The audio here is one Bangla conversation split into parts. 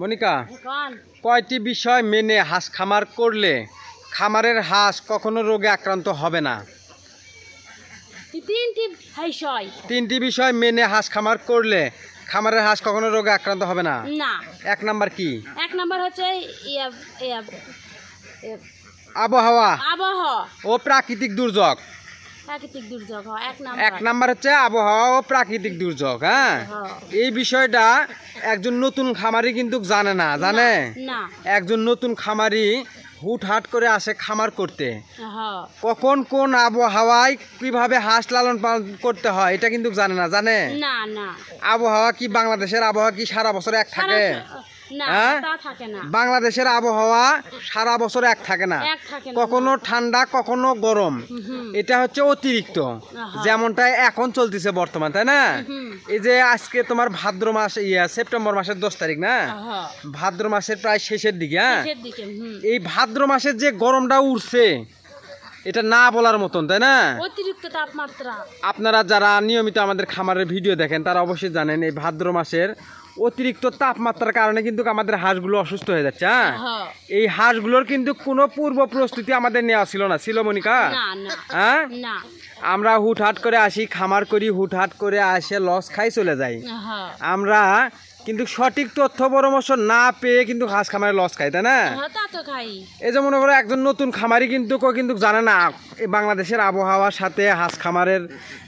মনিকা কয়টি বিষয় মেনে হাঁস খামার করলে খামারের হাঁস কখনো রোগে আক্রান্ত হবে না? তিনটি তিনটি বিষয় মেনে হাঁস খামার করলে খামারের হাঁস কখনো রোগে আক্রান্ত হবে না? এক নাম্বার কি? এক নাম্বার হচ্ছে আবহাওয়া আবহাওয়া। ও প্রাকৃতিক দুর্যোগ। প্রাকৃতিক দুর্যোগ এক এক নাম্বার। নাম্বার হচ্ছে আবহাওয়া ও প্রাকৃতিক দুর্যোগ হ্যাঁ। এই বিষয়টা একজন নতুন খামারি কিন্তু জানে না জানে? একজন নতুন খামারি হুটহাট করে আসে খামার করতে। কখন কোন আবহাওয়ায় কীভাবে হাঁস লালন পালন করতে হয় এটা কিন্তু জানে না জানে? আবহাওয়া কি বাংলাদেশের আবহাওয়া কি সারা বছর এক থাকে? হ্যাঁ? বাংলাদেশের আবহাওয়া সারা বছর এক থাকে না। কখনো ঠান্ডা কখনো গরম। এটা হচ্ছে অতিরিক্ত। যেমনটা এখন চলতেছে বর্তমান তাই না? এই যে আজকে তোমার ভাদ্র মাস ইয়া সেপ্টেম্বর মাসের দশ তারিখ না? ভাদ্র মাসের প্রায় শেষের দিকে হ্যাঁ? এই ভাদ্র মাসের যে গরমটা উঠছে এটা না বলার মতন তাই না? অতিরিক্ত তাপমাত্রা। আপনারা যারা নিয়মিত আমাদের খামারের ভিডিও দেখেন তারা অবশ্যই জানেন এই ভাদ্র মাসের অতিরিক্ত তাপমাত্রার কারণে কিন্তু আমাদের হাঁসগুলো অসুস্থ হয়ে যাচ্ছে হ্যাঁ? হ্যাঁ। এই হাঁসগুলোর কিন্তু কোনো পূর্ব প্রস্তুতি আমাদের নেওয়া ছিল না ছিল মনিকা? হ্যাঁ? আমরা হুটহাট করে আসি খামার করি হুটহাট করে আসে লস খাই চলে যাই। হ্যাঁ। আমরা কিন্তু সঠিক তথ্য পরামর্শ না পেয়ে কিন্তু হাঁস খামারে লস খাই তাই না? হ্যাঁ এই যে মনে করো একজন নতুন খামারি কিন্তু কেউ কিন্তু জানে না বাংলাদেশের আবহাওয়ার সাথে হাঁস খামারের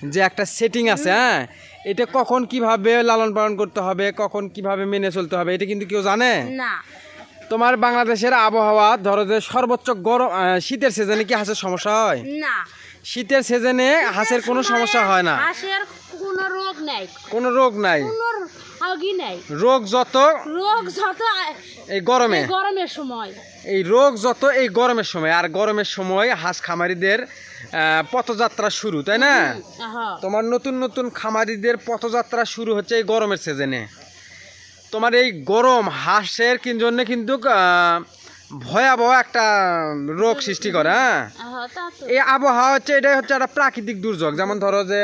যে একটা সেটিং আছে হ্যাঁ? এটা কখন কীভাবে লালন পালন করতে হবে কখন কীভাবে মেনে চলতে হবে এটা কিন্তু কেউ জানে? না। তোমার বাংলাদেশের আবহাওয়া ধরো যে সর্বোচ্চ গরম শীতের সিজনে কি হাঁসের সমস্যা হয়? না। শীতের সিজনে হাঁসের কোনো সমস্যা হয় না। হাঁসের কোনো রোগ নেই। কোনো রোগ নাই? রোগ যত রোগ যত এই গরমে? এই গরমের সময়। এই রোগ যত এই গরমের সময় আর গরমের সময় হাঁস খামারিদের পথযাত্রা শুরু তাই না? তোমার নতুন নতুন খামারিদের পথযাত্রা শুরু হচ্ছে এই গরমের সিজনে তোমার এই গরম হাঁসের জন্য কিন্তু ভয়াবহ একটা রোগ সৃষ্টি করে হ্যাঁ? এই আবহাওয়া হচ্ছে এটাই হচ্ছে একটা প্রাকৃতিক দুর্যোগ। যেমন ধরো যে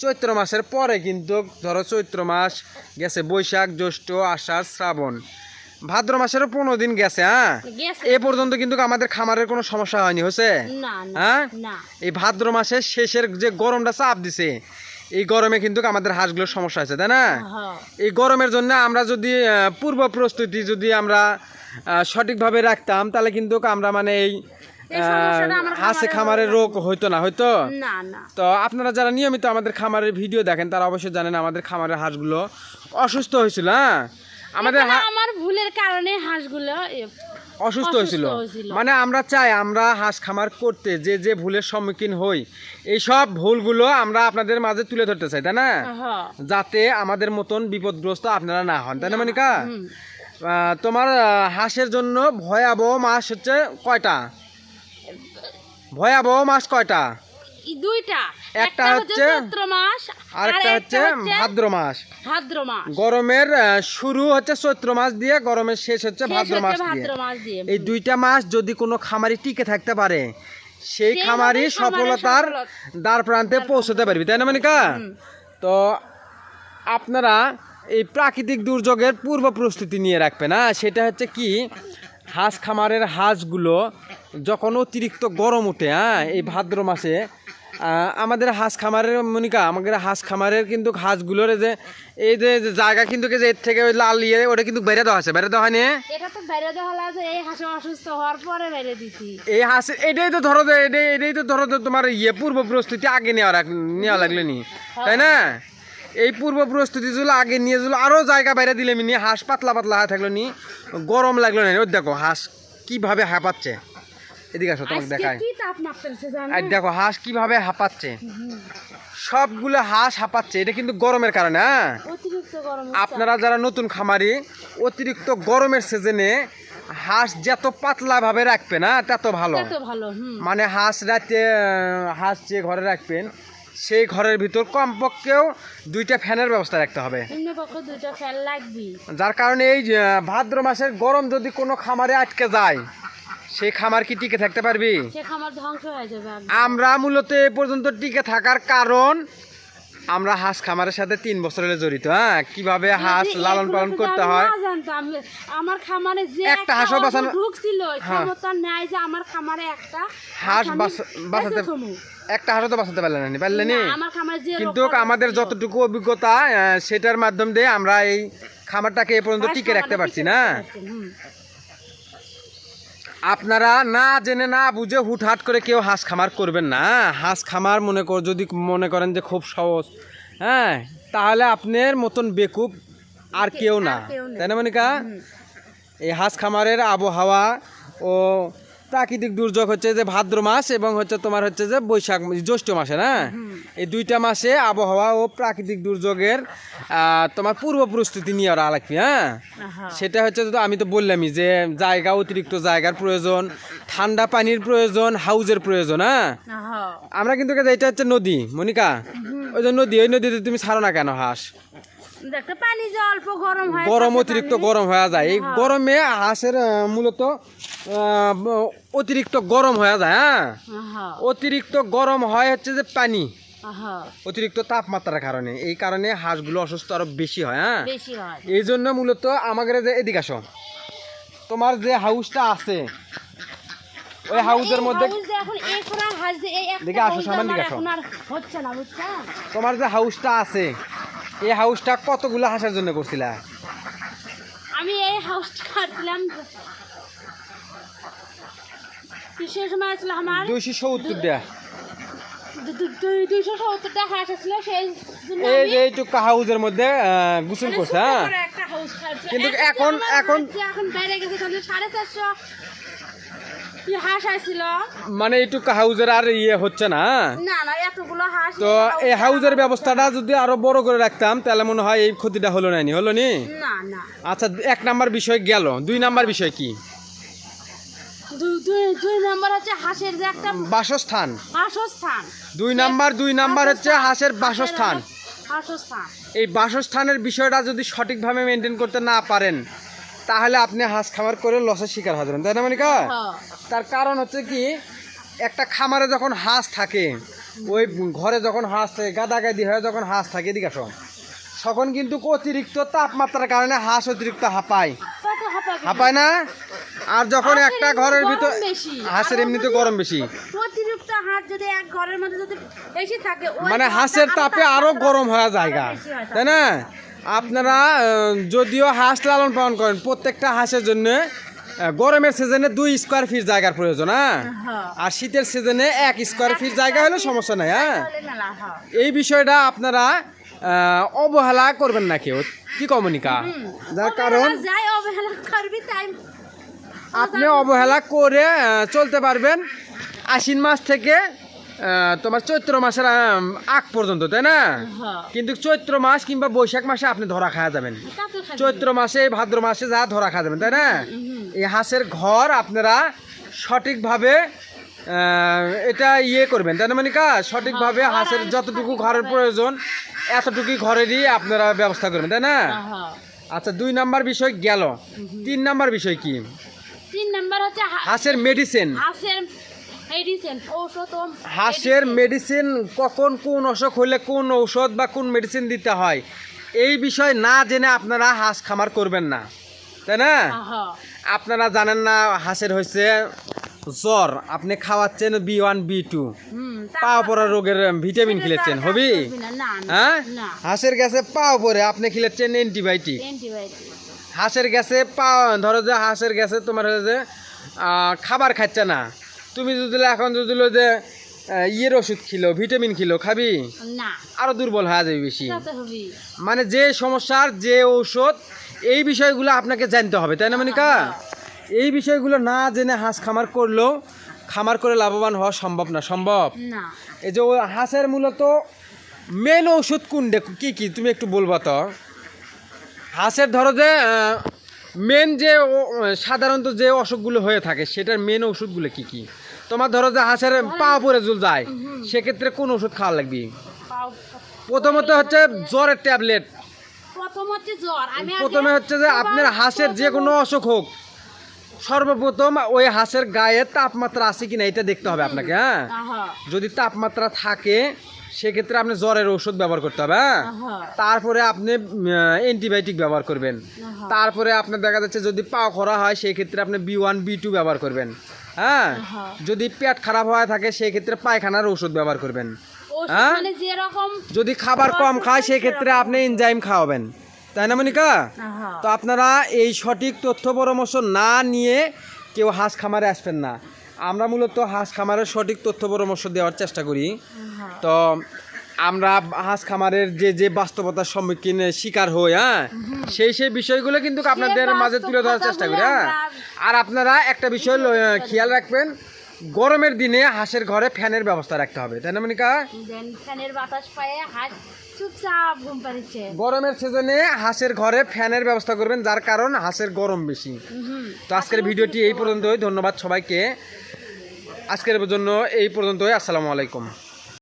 চৈত্র মাসের পরে কিন্তু ধরো চৈত্র মাস গেছে বৈশাখ জ্যৈষ্ঠ আষাঢ় শ্রাবণ। ভাদ্র মাসেরও পনেরো দিন গেছে হ্যাঁ? এ পর্যন্ত কিন্তু আমাদের খামারের কোনো সমস্যা হয়নি হয়েছে? হ্যাঁ? এই ভাদ্র মাসের শেষের যে গরমটা চাপ দিছে এই গরমে কিন্তু আমাদের হাঁসগুলোর সমস্যা আছে তাই না? হ্যাঁ এই গরমের জন্য আমরা যদি পূর্ব প্রস্তুতি যদি আমরা সঠিকভাবে রাখতাম তাহলে কিন্তু আমরা মানে এই হাঁসে খামারের রোগ হইতো না হয়তো? তো আপনারা যারা নিয়মিত আমাদের খামারের ভিডিও দেখেন তারা অবশ্যই জানেন আমাদের খামারের হাঁসগুলো অসুস্থ হয়েছিল হ্যাঁ? আমাদের আমার ভুলের কারণে হাঁসগুলো অসুস্থ হয়েছিল। মানে আমরা চাই আমরা হাঁস খামার করতে যে যে ভুলের সম্মুখীন হই এই সব ভুলগুলো আমরা আপনাদের মাঝে তুলে ধরতে চাই তাই না? যাতে আমাদের মতন বিপদগ্রস্ত আপনারা না হন তাই না মনিকা? তোমার হাঁসের জন্য ভয়াবহ মাস হচ্ছে কয়টা? ভয়াবহ মাস কয়টা? দুইটা। একটা হচ্ছে চৈত্র মাস আর একটা হচ্ছে ভাদ্র মাস ভাদ্র মাস গরমের শুরু হচ্ছে চৈত্র মাস দিয়ে গরমের শেষ হচ্ছে ভাদ্র মাস দিয়ে। এই দুইটা মাস যদি কোনো খামারি টিকে থাকতে পারে সেই খামারি সফলতার দ্বার প্রান্তে পৌঁছতে পারবি তাই না মনিকা? তো আপনারা এই প্রাকৃতিক দুর্যোগের পূর্ব প্রস্তুতি নিয়ে রাখবেন না সেটা হচ্ছে কি হাঁস খামারের হাঁসগুলো যখন অতিরিক্ত গরম ওঠে হ্যাঁ এই ভাদ্র মাসে আমাদের হাঁস খামারের মনিকা আমাদের হাঁস খামারের কিন্তু হাঁসগুলোর যে এই যে জায়গা কিন্তু যে এর থেকে ওই লাল ইয়ে ওটা কিন্তু বেড়ে দেওয়া আছে বেড়ে দেওয়া হয়নি? এই হাঁস অসুস্থ হওয়ার পরে বাইরে দিছি। এই হাঁসের এটাই তো ধরো যে এটাই এটাই তো ধরো যে তোমার ইয়ে পূর্ব প্রস্তুতি আগে নেওয়া রাখ নেওয়া লাগল নি তাই না? এই পূর্ব প্রস্তুতি যদি আগে নিয়ে যদি আরও জায়গা বাইরে দিলে মিনি হাঁস পাতলা পাতলা হয়ে থাকল নি গরম লাগল না। ওই দেখো হাঁস কীভাবে হাঁপাচ্ছে। এদিকে আসো তোমাকে জানো? আর দেখো হাঁস কীভাবে হাঁপাচ্ছে। সবগুলো হাঁস হাঁপাচ্ছে এটা কিন্তু গরমের কারণে হ্যাঁ? আপনারা যারা নতুন খামারি অতিরিক্ত গরমের সিজনে হাঁস যত পাতলাভাবে রাখবেন না তত ভালো। মানে হাঁস রাতে হাঁস যে ঘরে রাখবেন সেই ঘরের ভিতর কমপক্ষেও দুইটা ফ্যানের ব্যবস্থা রাখতে হবে। নিম্ন পক্ষ দুইটা ফ্যান লাগবি যার কারণে এই ভাদ্র মাসের গরম যদি কোনো খামারে আটকে যায় সেই খামার কি টিকে থাকতে পারবি। আমরা মূলত এ পর্যন্ত টিকে থাকার কারণ আমরা হাঁস খামারের সাথে তিন বছর হলে জড়িত হ্যাঁ? কীভাবে হাঁস লালন পালন করতে হয়? আমার খামারে যে একটা হাঁসও বাঁচানো- ঢুকছিল হ্যাঁ। ক্ষমতা নাই যে আমার খামারে একটা হাঁস বাঁচাতে একটা হাঁসও তো বাঁচাতে পারলেন না পারলেন কিন্তু আমাদের যতটুকু অভিজ্ঞতা সেটার মাধ্যম দিয়ে আমরা এই খামারটাকে এ পর্যন্ত টিকে রাখতে পারছি না। আপনারা না জেনে না বুঝে হুটহাট করে কেউ হাঁস খামার করবেন না? হাঁস খামার মনে কর যদি মনে করেন যে খুব সহজ হ্যাঁ? তাহলে আপনার মতন বেকুব আর কেউ না। তাই না মনিকা? এই হাঁস খামারের আবহাওয়া ও প্রাকৃতিক দুর্যোগ হচ্ছে যে ভাদ্র মাস এবং হচ্ছে তোমার হচ্ছে যে বৈশাখ জ্যৈষ্ঠ মাসে না? এই দুইটা মাসে আবহাওয়া ও প্রাকৃতিক দুর্যোগের তোমার পূর্ব প্রস্তুতি নিয়ে ওরা লাগবে হ্যাঁ? সেটা হচ্ছে তো আমি তো বললামই যে জায়গা অতিরিক্ত জায়গার প্রয়োজন ঠান্ডা পানির প্রয়োজন হাউজের প্রয়োজন হ্যাঁ? আমরা কিন্তু এটা হচ্ছে নদী মনিকা? ওই যে নদী ওই নদীতে তুমি ছাড়ো না কেন হাঁস? গরম হয় গরম অতিরিক্ত গরম হয়ে যায়। এই গরমে হাঁসের মূলত অতিরিক্ত গরম হয়ে যায় হ্যাঁ? অতিরিক্ত গরম হয় হচ্ছে যে পানি। অতিরিক্ত তাপমাত্রার কারণে। এই কারণে হাঁসগুলো অসুস্থ আরও বেশি হয় হ্যাঁ? এই জন্য মূলত আমাদের যে এদিকে আসো। তোমার যে হাউসটা আছে ওই হাউসের মধ্যে দিকে আসো, আমার দিকে আসো। তোমার যে হাউসটা আছে এই হাউসটা কতগুলো হাঁসের জন্য করছিলা? আমি এই হাউসটা কাটলাম কিসের সময় ছিল আমার দুইশো সত্তর দেয়া দু- দু- দুই- দুইশো সত্তরটা হাঁস সেই জন্য এই যে এইটুকু হাউসের মধ্যে গোসল মানে করছে হ্যাঁ? কিন্তু এখন- এখন- গেছে তাহলে সাড়ে চারশো কি হাঁস আসছিল মানে এইটুকু হাউসের আর ইয়ে হচ্ছে না? না না এতগুলো হাঁস তো এই হাউজের ব্যবস্থাটা যদি আরও বড় করে রাখতাম তাহলে মনে হয় এই ক্ষতিটা হলো না হলো নি? না না। আচ্ছা এক নাম্বার বিষয় গেল। দুই নাম্বার বিষয় কি? দুই দুই দুই হচ্ছে হাঁসের যে একটা বাসস্থান। বাসস্থান। দুই নাম্বার দুই নাম্বার হচ্ছে হাঁসের বাসস্থান। বাসস্থান। এই বাসস্থানের বিষয়টা যদি সঠিকভাবে মেনটেন করতে না পারেন তাহলে আপনি হাঁস খামার করে লসের শিকার হয়ে তাই না মনিকা? হ্যাঁ। তার কারণ হচ্ছে কি একটা খামারে যখন হাঁস থাকে ওই ঘরে যখন হাঁস থাকে গাদাগাদি হয়ে যখন হাঁস থাকে এদিকে আসো। তখন কিন্তু অতিরিক্ত তাপমাত্রার কারণে হাঁস অতিরিক্ত হাঁপায়। হাঁপায় না? আর যখন একটা ঘরের ভিতর হাঁসের এমনিতে গরম বেশি। অতিরিক্ত হাঁস যদি এক ঘরের মধ্যে যদি বেশি থাকে মানে হাঁসের তাপে আরও গরম হয়ে আরও জায়গা তাই না? আপনারা যদিও হাঁস লালন পালন করেন প্রত্যেকটা হাঁসের জন্য গরমের সিজনে দুই স্কোয়ার ফিট জায়গার প্রয়োজন হ্যাঁ? হ্যাঁ। আর শীতের সিজনে এক স্কোয়ার ফিট জায়গা হলে সমস্যা নাই হ্যাঁ? হয়। এই বিষয়টা আপনারা অবহেলা করবেন না কেউ কি কমনিকা যার কারণ আপনি অবহেলা করে চলতে পারবেন। আশ্বিন মাস থেকে তোমার চৈত্র মাসের আগ পর্যন্ত তাই না? হ্যাঁ। কিন্তু চৈত্র মাস কিংবা বৈশাখ মাসে আপনি ধরা খাওয়া যাবেন। চৈত্র মাসে ভাদ্র মাসে যা ধরা খাওয়া যাবেন তাই না? এই হাঁসের ঘর আপনারা সঠিকভাবে এটা ইয়ে করবেন তাই না মানিকা? সঠিকভাবে হাঁসের যতটুকু ঘরের প্রয়োজন এতটুকুই ঘরেরই আপনারা ব্যবস্থা করবেন তাই না? হ্যাঁ। আচ্ছা দুই নাম্বার বিষয় গেল। তিন নাম্বার বিষয় কি? তিন নাম্বার হচ্ছে হাঁসের মেডিসিন হাঁসের হাঁসের মেডিসিন কখন কোন অসুখ হলে কোন ঔষধ বা কোন মেডিসিন দিতে হয় এই বিষয় না জেনে আপনারা হাঁস খামার করবেন না। তাই না। আপনারা জানেন না হাঁসের হয়েছে জ্বর আপনি খাওয়াচ্ছেন বি ওয়ান বি টু পাও পড়া রোগের ভিটামিন খিলেছেন হবি? হ্যাঁ? হাঁসের গ্যাসে পাও পরে আপনি খেলেছেন অ্যান্টিবায়োটিক অ্যান্টিবায়োটিক। হাঁসের গ্যাসে পা ধরো যে হাঁসের গ্যাসে তোমার হলো যে খাবার খাচ্ছে না তুমি যদি এখন যদি যে ইয়ের ওষুধ খিলো ভিটামিন খিলো খাবি? আরও দুর্বল হয়ে যাবে বেশি। মানে যে সমস্যার যে ঔষধ এই বিষয়গুলো আপনাকে জানতে হবে তাই না মনিকা? এই বিষয়গুলো না জেনে হাঁস খামার করলেও খামার করে লাভবান হওয়া সম্ভব না সম্ভব? এই যে হাঁসের মূলত মেন ওষুধ কোনটা কি কি? তুমি একটু বলবা তো। হাঁসের ধরো যে মেন যে সাধারণত যে অসুখগুলো হয়ে থাকে সেটার মেন ওষুধগুলো কি কি? তোমার ধরো যে হাঁসের পা পরে জুল যায় সেক্ষেত্রে কোন ওষুধ খাওয়া লাগবে? প্রথমত হচ্ছে জ্বরের ট্যাবলেট। প্রথমে হচ্ছে যে আপনার হাঁসের যে কোনো অসুখ হোক সর্বপ্রথম ওই হাঁসের গায়ে তাপমাত্রা আছে কিনা এটা দেখতে হবে আপনাকে হ্যাঁ? যদি তাপমাত্রা থাকে সেক্ষেত্রে আপনি জ্বরের ওষুধ ব্যবহার করতে হবে হ্যাঁ। তারপরে আপনি অ্যান্টিবায়োটিক ব্যবহার করবেন তারপরে আপনার দেখা যাচ্ছে যদি পা খরা হয় সেই ক্ষেত্রে আপনি বি ওয়ান বি টু ব্যবহার করবেন হ্যাঁ। যদি পেট খারাপ হয়ে থাকে সেই ক্ষেত্রে পায়খানার ওষুধ ব্যবহার করবেন হ্যাঁ? মানে যদি খাবার কম খায় সেই ক্ষেত্রে আপনি এনজাইম খাওয়াবেন তাই না মনিকা। তো আপনারা এই সঠিক তথ্য পরামর্শ না নিয়ে কেউ হাঁস খামারে আসবেন না আমরা মূলত হাঁস খামারের সঠিক তথ্য পরামর্শ দেওয়ার চেষ্টা করি। তো আমরা হাঁস খামারের যে যে বাস্তবতার সম্মুখীন শিকার হই হ্যাঁ? সেই সেই বিষয়গুলো কিন্তু আপনাদের মাঝে তুলে ধরার চেষ্টা করি হ্যাঁ? আর আপনারা একটা বিষয় খেয়াল রাখবেন গরমের দিনে হাঁসের ঘরে ফ্যানের ব্যবস্থা রাখতে হবে তাই না মনিকা? ফ্যানের বাতাস পায়ে হাঁস চুপচাপ ঘুম পাড়িচ্ছে। গরমের সিজনে হাঁসের ঘরে ফ্যানের ব্যবস্থা করবেন যার কারণ হাঁসের গরম বেশি। তো আজকের ভিডিওটি এই পর্যন্তই ধন্যবাদ সবাইকে। আজকের জন্য এই পর্যন্তই আসসালামু আলাইকুম।